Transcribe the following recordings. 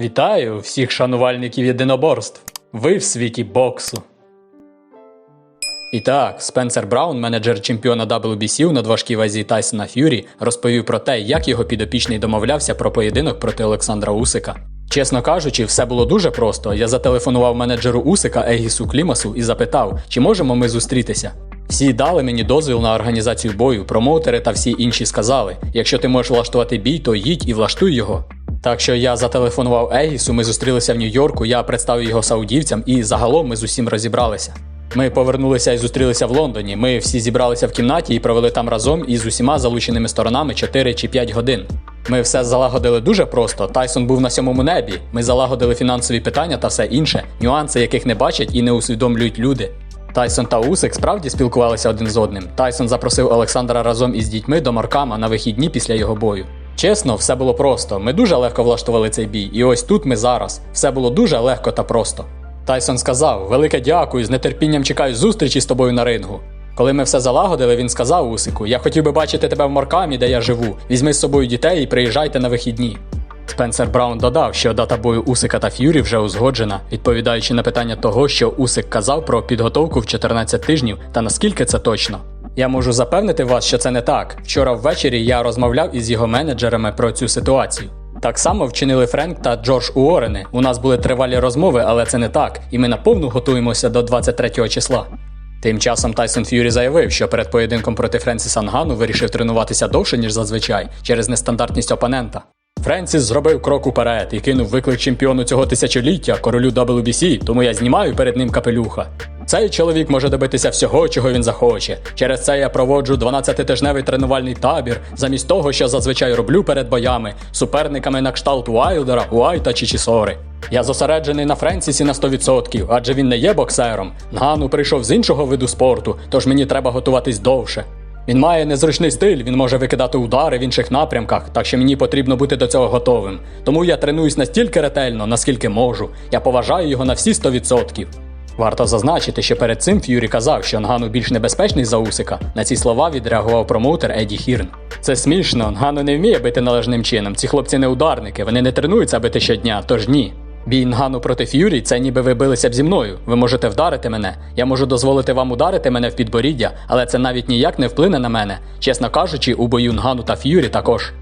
Вітаю всіх шанувальників єдиноборств. Ви в світі боксу. І так, Спенсер Браун, менеджер чемпіона WBC у надважкій вазі Тайсона Ф'юрі, розповів про те, як його підопічний домовлявся про поєдинок проти Олександра Усика. Чесно кажучи, все було дуже просто. Я зателефонував менеджеру Усика Егісу Клімасу і запитав, чи можемо ми зустрітися. Всі дали мені дозвіл на організацію бою, промоутери та всі інші сказали: якщо ти можеш влаштувати бій, то їдь і влаштуй його. Так що я зателефонував Егісу, ми зустрілися в Нью-Йорку, я представив його саудівцям, і загалом ми з усім розібралися. Ми повернулися і зустрілися в Лондоні. Ми всі зібралися в кімнаті і провели там разом із усіма залученими сторонами 4 чи 5 годин. Ми все залагодили дуже просто. Тайсон був на сьомому небі. Ми залагодили фінансові питання та все інше, нюанси, яких не бачать і не усвідомлюють люди. Тайсон та Усик справді спілкувалися один з одним. Тайсон запросив Олександра разом із дітьми до Маркама на вихідні після його бою. Чесно, все було просто. Ми дуже легко влаштували цей бій, і ось тут ми зараз. Все було дуже легко та просто. Тайсон сказав: Велике дякую, з нетерпінням чекаю зустрічі з тобою на рингу. Коли ми все залагодили, він сказав Усику: Я хотів би бачити тебе в Маркамі, де я живу. Візьми з собою дітей і приїжджайте на вихідні. Спенсер Браун додав, що дата бою Усика та Ф'юрі вже узгоджена, відповідаючи на питання того, що Усик казав про підготовку в 14 тижнів та наскільки це точно. Я можу запевнити вас, що це не так. Вчора ввечері я розмовляв із його менеджерами про цю ситуацію. Так само вчинили Френк та Джордж Уоррени. У нас були тривалі розмови, але це не так, і ми наповну готуємося до 23 числа. Тим часом Тайсон Ф'юрі заявив, що перед поєдинком проти Френсіса Нгану вирішив тренуватися довше, ніж зазвичай, через нестандартність опонента. Френсіс зробив крок уперед і кинув виклик чемпіону цього тисячоліття, королю WBC, тому я знімаю перед ним капелюха. Цей чоловік може добитися всього, чого він захоче. Через це я проводжу 12-тижневий тренувальний табір, замість того, що зазвичай роблю перед боями, суперниками на кшталт Уайлдера, Уайта чи Чісори. Я зосереджений на Френсісі на 100%, адже він не є боксером. Нгану прийшов з іншого виду спорту, тож мені треба готуватись довше. Він має незручний стиль, він може викидати удари в інших напрямках, так що мені потрібно бути до цього готовим. Тому я тренуюсь настільки ретельно, наскільки можу. Я поважаю його на всі 100%. Варто зазначити, що перед цим Ф'юрі казав, що Нгану більш небезпечний за Усика. На ці слова відреагував промоутер Еді Хірн. Це смішно, Нгану не вміє бити належним чином. Ці хлопці не ударники, вони не тренуються бити щодня, тож ні. Бій Нгану проти Ф'юрі це ніби ви билися б зі мною. Ви можете вдарити мене. Я можу дозволити вам ударити мене в підборіддя, але це навіть ніяк не вплине на мене. Чесно кажучи, у бою Нгану та Ф'юрі також.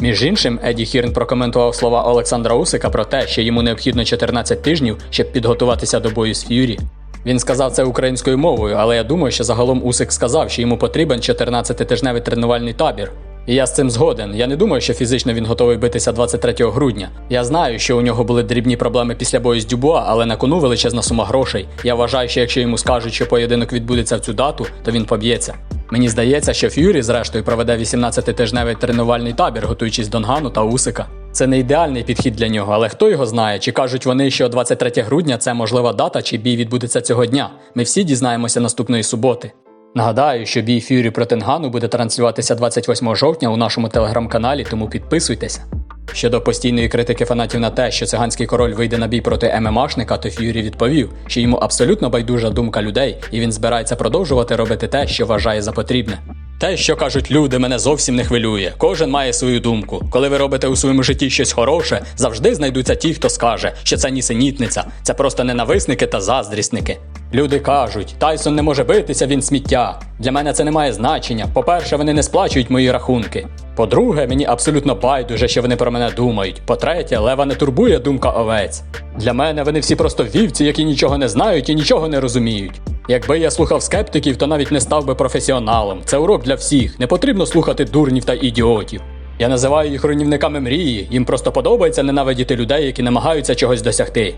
Між іншим, Еді Хірн прокоментував слова Олександра Усика про те, що йому необхідно 14 тижнів, щоб підготуватися до бою з Ф'юрі. Він сказав це українською мовою, але я думаю, що загалом Усик сказав, що йому потрібен 14-тижневий тренувальний табір. І я з цим згоден. Я не думаю, що фізично він готовий битися 23 грудня. Я знаю, що у нього були дрібні проблеми після бою з Дюбуа, але на кону величезна сума грошей. Я вважаю, що якщо йому скажуть, що поєдинок відбудеться в цю дату, то він поб'ється. Мені здається, що Ф'юрі, зрештою, проведе 18-тижневий тренувальний табір, готуючись до Нгану та Усика. Це не ідеальний підхід для нього, але хто його знає, чи кажуть вони, що 23 грудня це можлива дата, чи бій відбудеться цього дня. Ми всі дізнаємося наступної суботи. Нагадаю, що бій Ф'юрі проти Нгану буде транслюватися 28 жовтня у нашому телеграм-каналі, тому підписуйтеся. Щодо постійної критики фанатів на те, що циганський король вийде на бій проти ММАшника, то Ф'юрі відповів, що йому абсолютно байдужа думка людей, і він збирається продовжувати робити те, що вважає за потрібне. Те, що кажуть люди, мене зовсім не хвилює. Кожен має свою думку. Коли ви робите у своєму житті щось хороше, завжди знайдуться ті, хто скаже, що це нісенітниця, це просто ненависники та заздрісники. Люди кажуть, Тайсон не може битися, він сміття. Для мене це не має значення. По-перше, вони не сплачують мої рахунки. По-друге, мені абсолютно байдуже, що вони про мене думають. По-третє, лева не турбує думка овець. Для мене вони всі просто вівці, які нічого не знають і нічого не розуміють. Якби я слухав скептиків, то навіть не став би професіоналом. Це урок для всіх. Не потрібно слухати дурнів та ідіотів. Я називаю їх руйнівниками мрії. Їм просто подобається ненавидіти людей, які намагаються чогось досягти.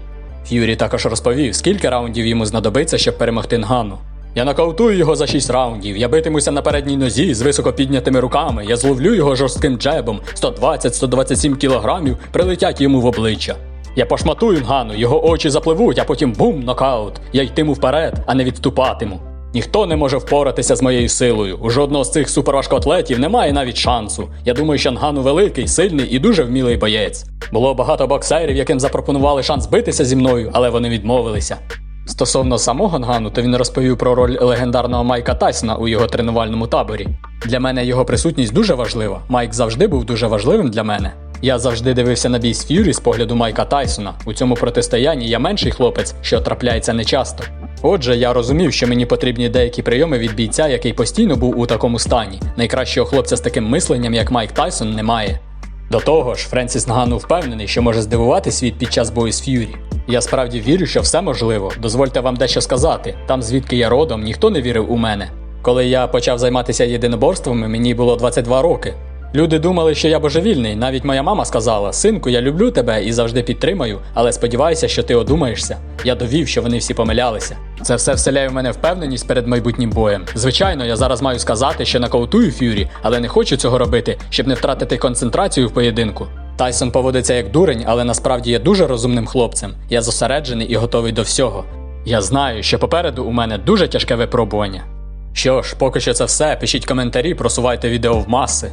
Ф'юрі також розповів, скільки раундів йому знадобиться, щоб перемогти Нгану. Я нокаутую його за 6 раундів. Я битимуся на передній нозі з високо піднятими руками. Я зловлю його жорстким джебом. 120-127 кілограмів прилетять йому в обличчя. Я пошматую Нгану, його очі запливуть, а потім бум, нокаут. Я йтиму вперед, а не відступатиму. Ніхто не може впоратися з моєю силою. У жодного з цих суперважкоатлетів немає навіть шансу. Я думаю, що Нгану великий, сильний і дуже вмілий боєць. Було багато боксерів, яким запропонували шанс битися зі мною, але вони відмовилися. Стосовно самого Нгану, то він розповів про роль легендарного Майка Тайсона у його тренувальному таборі. Для мене його присутність дуже важлива. Майк завжди був дуже важливим для мене. Я завжди дивився на бій з Ф'юрі з погляду Майка Тайсона. У цьому протистоянні я менший хлопець, що трапляється нечасто. Отже, я розумів, що мені потрібні деякі прийоми від бійця, який постійно був у такому стані. Найкращого хлопця з таким мисленням, як Майк Тайсон, немає. До того ж, Френсіс Нгану впевнений, що може здивувати світ під час бою з Ф'юрі. Я справді вірю, що все можливо. Дозвольте вам дещо сказати. Там, звідки я родом, ніхто не вірив у мене. Коли я почав займатися єдиноборствами, мені було 22 роки. Люди думали, що я божевільний. Навіть моя мама сказала: Синку, я люблю тебе і завжди підтримаю, але сподіваюся, що ти одумаєшся. Я довів, що вони всі помилялися. Це все вселяє в мене впевненість перед майбутнім боєм. Звичайно, я зараз маю сказати, що нокаутую Ф'юрі, але не хочу цього робити, щоб не втратити концентрацію в поєдинку. Тайсон поводиться як дурень, але насправді є дуже розумним хлопцем. Я зосереджений і готовий до всього. Я знаю, що попереду у мене дуже тяжке випробування. Що ж, поки що це все. Пишіть коментарі, просувайте відео в маси.